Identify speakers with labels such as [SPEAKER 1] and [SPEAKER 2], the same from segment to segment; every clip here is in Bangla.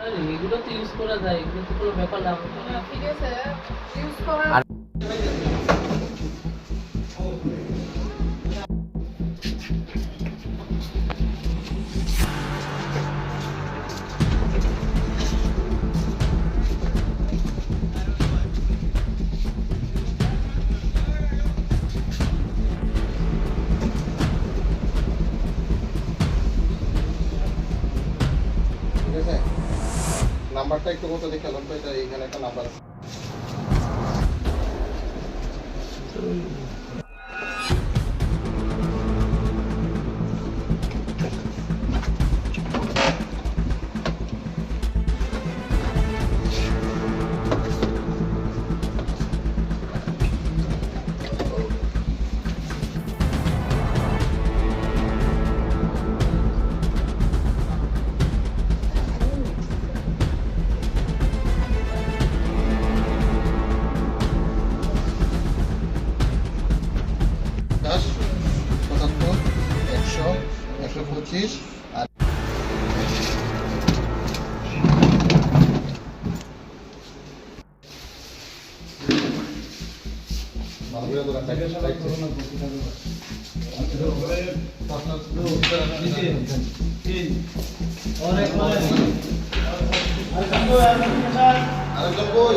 [SPEAKER 1] আরে এগুলো তো ইউজ করা যায় এগুলো তো কোনো ব্যাপার না।
[SPEAKER 2] ঠিক আছে ইউজ করার
[SPEAKER 3] ঠিক আছে? নাম্বারটা একটু মতো দেখে তো এটা এখানে একটা নাম্বার আছে। পঁচিশ আর আরেকজন কই?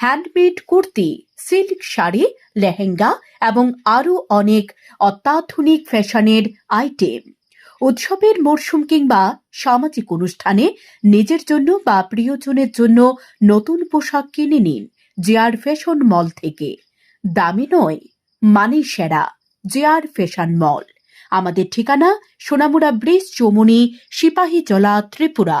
[SPEAKER 4] হ্যান্ডমেড কুর্তি সিল্ক শাড়ি লেহেঙ্গা এবং আরও অনেক অত্যাধুনিক ফ্যাশনের আইটেম উৎসবের মরশুম কিংবা সামাজিক অনুষ্ঠানে নিজের জন্য বা প্রিয়জনের জন্য নতুন পোশাক কিনে নিন জেআর ফ্যাশন মল থেকে। দামি নয় মানে সেরা জেআর ফ্যাশন মল আমাদের ঠিকানা সোনামুড়া ব্রিজ চৌমুনি সিপাহীজলা, ত্রিপুরা।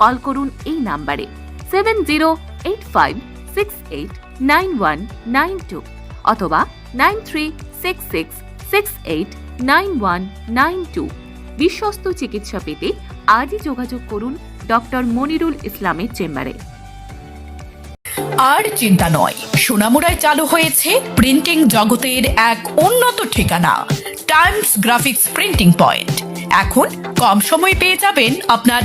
[SPEAKER 5] কল করুন এই নাম্বারে seven zero eight five six eight nine one nine two অথবা nine three six six six eight nine one nine two বিশ্বস্ত চিকিৎসা পেতে আজই যোগাযোগ করুন ডক্টর মনিরুল ইসলামের চেম্বারে।
[SPEAKER 4] আর চিন্তা নয়, সোনামুড়ায় চালু হয়েছে প্রিন্টিং জগতের এক উন্নত ঠিকানা, টাইমস গ্রাফিক্স প্রিন্টিং পয়েন্ট। এখন কম সময় পেয়ে যাবেন আপনার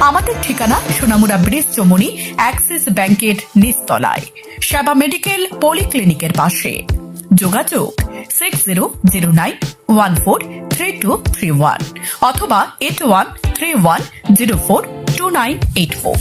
[SPEAKER 4] আমাদের ঠিকানা সোনামুড়া ব্রিজ চমুনি, অ্যাক্সিস ব্যাংকের নিচতলায়। সেবা মেডিকেল পলিক্লিনিকের পাশে। যোগাযোগ six zero zero nine one four three two three one অথবা eight one three one zero four two nine eight four.